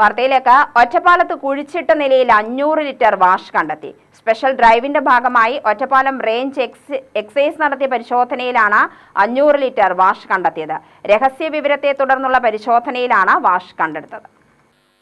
വാർത്തയിലേക്ക് ഒറ്റപ്പാലത്ത് കുഴിച്ചിട്ട നിലയിൽ അഞ്ഞൂറ് ലിറ്റർ വാഷ് കണ്ടെത്തി. സ്പെഷ്യൽ ഡ്രൈവിന്റെ ഭാഗമായി ഒറ്റപ്പാലം റേഞ്ച് എക്സ് എക്സൈസ് നടത്തിയ പരിശോധനയിലാണ് അഞ്ഞൂറ് ലിറ്റർ വാഷ് കണ്ടെത്തിയത്. രഹസ്യ വിവരത്തെ തുടർന്നുള്ള പരിശോധനയിലാണ് വാഷ് കണ്ടെടുത്തത്.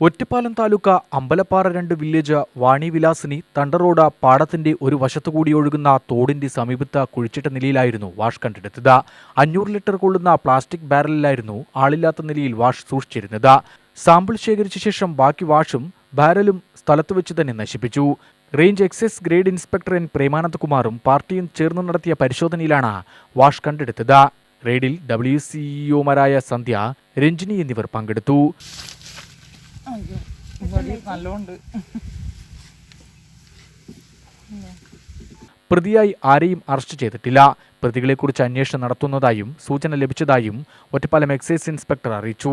ഒറ്റപ്പാലം താലൂക്ക അമ്പലപ്പാറ രണ്ട് വില്ലേജ് വാണി വിലാസിനി തണ്ടറോഡ് പാടത്തിന്റെ ഒരു വശത്തുകൂടി ഒഴുകുന്ന തോടിന്റെ സമീപത്ത് കുഴിച്ചിട്ട നിലയിലായിരുന്നു വാഷ് കണ്ടെടുത്തത്. അഞ്ഞൂറ് ലിറ്റർ കൊള്ളുന്ന പ്ലാസ്റ്റിക് ബാരലിലായിരുന്നു ആളില്ലാത്ത നിലയിൽ വാഷ് സൂക്ഷിച്ചിരുന്നത്. സാമ്പിൾ ശേഖരിച്ച ശേഷം ബാക്കി വാഷും ബാരലും സ്ഥലത്ത് വെച്ച് തന്നെ നശിപ്പിച്ചു. Range excise grade inspector N പ്രേമാനന്ദകുമാറും പാർട്ടിയും ചേർന്ന് നടത്തിയ പരിശോധനയിലാണ് വാഷ് കണ്ടെടുത്തത്. റെയ്ഡിൽ ഡബ്ല്യു സിഇഒമാരായ സന്ധ്യ രഞ്ജിനി എന്നിവർ പങ്കെടുത്തു. പ്രതിയായി ആരെയും അറസ്റ്റ് ചെയ്തിട്ടില്ല. പ്രതികളെക്കുറിച്ച് അന്വേഷണം നടത്തുന്നതായും സൂചന ലഭിച്ചതായും ഒറ്റപ്പാലം എക്സൈസ് ഇൻസ്പെക്ടർ അറിയിച്ചു.